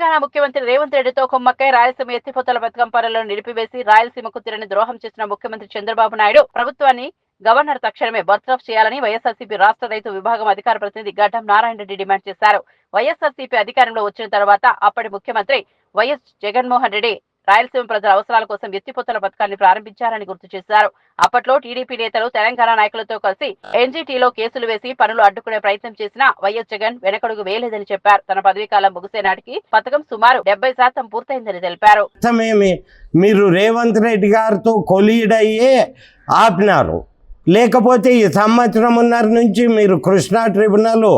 తెలంగాణ ముఖ్యమంత్రి రేవంత్ రెడ్డితో కొమ్మక్కై రాయలసీమ ఎత్తిపోతల పథకం పనులను నిలిపివేసి రాయలసీమకు తిరని ద్రోహం చేసిన ముఖ్యమంత్రి చంద్రబాబు నాయుడు ప్రభుత్వాన్ని గవర్నర్ తక్షణమే బర్తరఫ్ చేయాలని వైఎస్ఆర్సీపీ రాష్ట్ర రైతు విభాగం అధికార ప్రతినిధి గడ్డం నారాయణ రెడ్డి డిమాండ్ చేశారు. వైఎస్ఆర్సీపీ అధికారంలో వచ్చిన తర్వాత అప్పటి ముఖ్యమంత్రి వైఎస్ జగన్మోహన్ రెడ్డి రాయలసీమ ప్రజల అవసరాల కోసం ఎత్తిపోతల పథకాన్ని ప్రారంభించారని గుర్తు చేశారు. అప్పట్లో టీడీపీ నేతలు తెలంగాణ నాయకులతో కలిసి ఎన్జీటీలో కేసులు వేసి పనులు అడ్డుకునే ప్రయత్నం చేసినా వైఎస్ జగన్ వెనకడుగు వేయలేదని చెప్పారు. తన పదవీకాలం ముగిసే నాటికి పథకం సుమారు డెబ్బై శాతం పూర్తయిందని తెలిపారు. మీరు రేవంత్ రెడ్డి గారితో కొలీడ్ అయ్యే ఆపినారు. లేకపోతే ఈ సంవత్సరంన్నర నుంచి మీరు కృష్ణా ట్రిబ్యునల్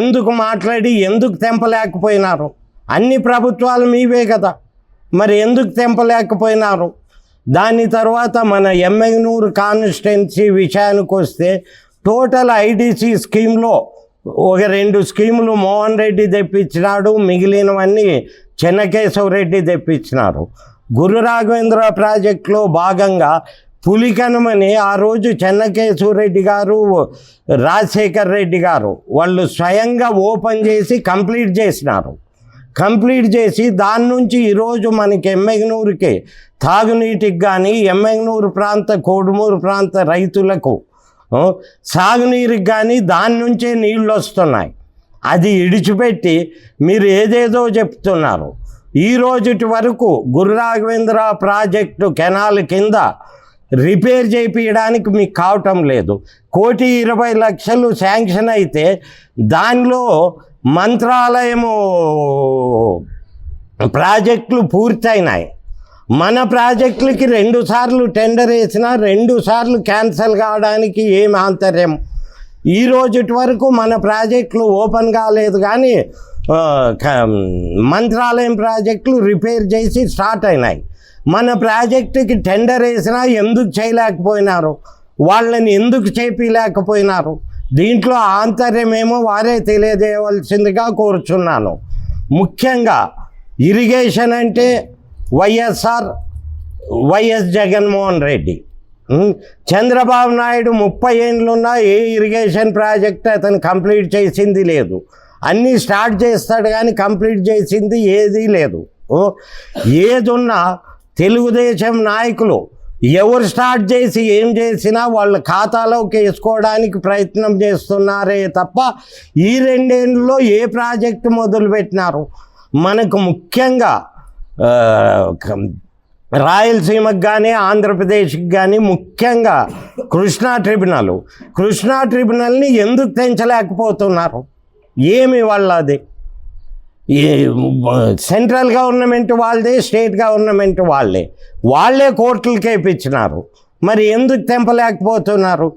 ఎందుకు మాట్లాడి ఎందుకు తెంపలేకపోయినారు? అన్ని ప్రభుత్వాలు మీవే కదా. మరి ఎందుకు తెంపలేకపోయినారు? దాని తర్వాత మన ఎమ్మెగ్నూరు కాన్స్టిట్యున్సీ విషయానికి వస్తే టోటల్ ఐడిసి స్కీమ్లో ఒక రెండు స్కీములు మోహన్ రెడ్డి తెప్పించినాడు మిగిలినవన్నీ చెన్నకేశవ రెడ్డి తెప్పించినారు. గురు రాఘవేంద్ర ప్రాజెక్టులో భాగంగా పులికనమని ఆ రోజు చెన్నకేశవరెడ్డి గారు రాజశేఖర్ రెడ్డి గారు వాళ్ళు స్వయంగా ఓపెన్ చేసి కంప్లీట్ చేసినారు. కంప్లీట్ చేసి దాని నుంచి ఈరోజు మనకి ఎమ్మెగనూరుకి తాగునీటికి కానీ ఎమ్మెగనూరు ప్రాంత కోడుమూరు ప్రాంత రైతులకు సాగునీరుకి కానీ దాని నుంచే నీళ్ళు వస్తున్నాయి. అది ఇడిచిపెట్టి మీరు ఏదేదో చెప్తున్నారు. ఈ రోజుటి వరకు గురు రాఘవేంద్ర ప్రాజెక్టు కెనాల్ కింద రిపేర్ చేయించడానికి మీకు కావటం లేదు. కోటి ఇరవై లక్షలు శాంక్షన్ అయితే దానిలో మంత్రాలయము ప్రాజెక్టులు పూర్తయినాయి. మన ప్రాజెక్టులకి రెండు సార్లు టెండర్ వేసినా రెండు సార్లు క్యాన్సిల్ కావడానికి ఏం ఆంతర్యం? ఈ రోజుటి వరకు మన ప్రాజెక్టులు ఓపెన్ కాలేదు కానీ మంత్రాలయం ప్రాజెక్టులు రిపేర్ చేసి స్టార్ట్ అయినాయి. మన ప్రాజెక్టుకి టెండర్ వేసినా ఎందుకు చేయలేకపోయినారు? వాళ్ళని ఎందుకు చేపించలేకపోయినారు దీంట్లో ఆంతర్యమేమో వారే తెలియజేయవలసిందిగా కోరుచున్నాను. ముఖ్యంగా ఇరిగేషన్ అంటే వైఎస్ఆర్ వైఎస్ జగన్మోహన్ రెడ్డి. చంద్రబాబు నాయుడు ముప్పై ఏండ్లున్నా ఏ ఇరిగేషన్ ప్రాజెక్ట్ అతను కంప్లీట్ చేసింది లేదు. అన్నీ స్టార్ట్ చేస్తాడు కానీ కంప్లీట్ చేసింది ఏదీ లేదు. ఓ ఏదున్నా తెలుగుదేశం నాయకులు ఎవరు స్టార్ట్ చేసి ఏం చేసినా వాళ్ళ ఖాతాలోకి వేసుకోవడానికి ప్రయత్నం చేస్తున్నారే తప్ప ఈ రెండేళ్ళలో ఏ ప్రాజెక్టు మొదలుపెట్టినారు? మనకు ముఖ్యంగా రాయలసీమకు కానీ ఆంధ్రప్రదేశ్కి కానీ ముఖ్యంగా కృష్ణా ట్రిబ్యునల్. కృష్ణా ట్రిబ్యునల్ని ఎందుకు తెంచలేకపోతున్నారు? ఏమి వాళ్ళది సెంట్రల్ గవర్నమెంట్ వాళ్ళదే స్టేట్ గవర్నమెంట్ వాళ్ళే. వాళ్ళే కోర్టులకి వేయించినారు మరి ఎందుకు తెంపలేకపోతున్నారు?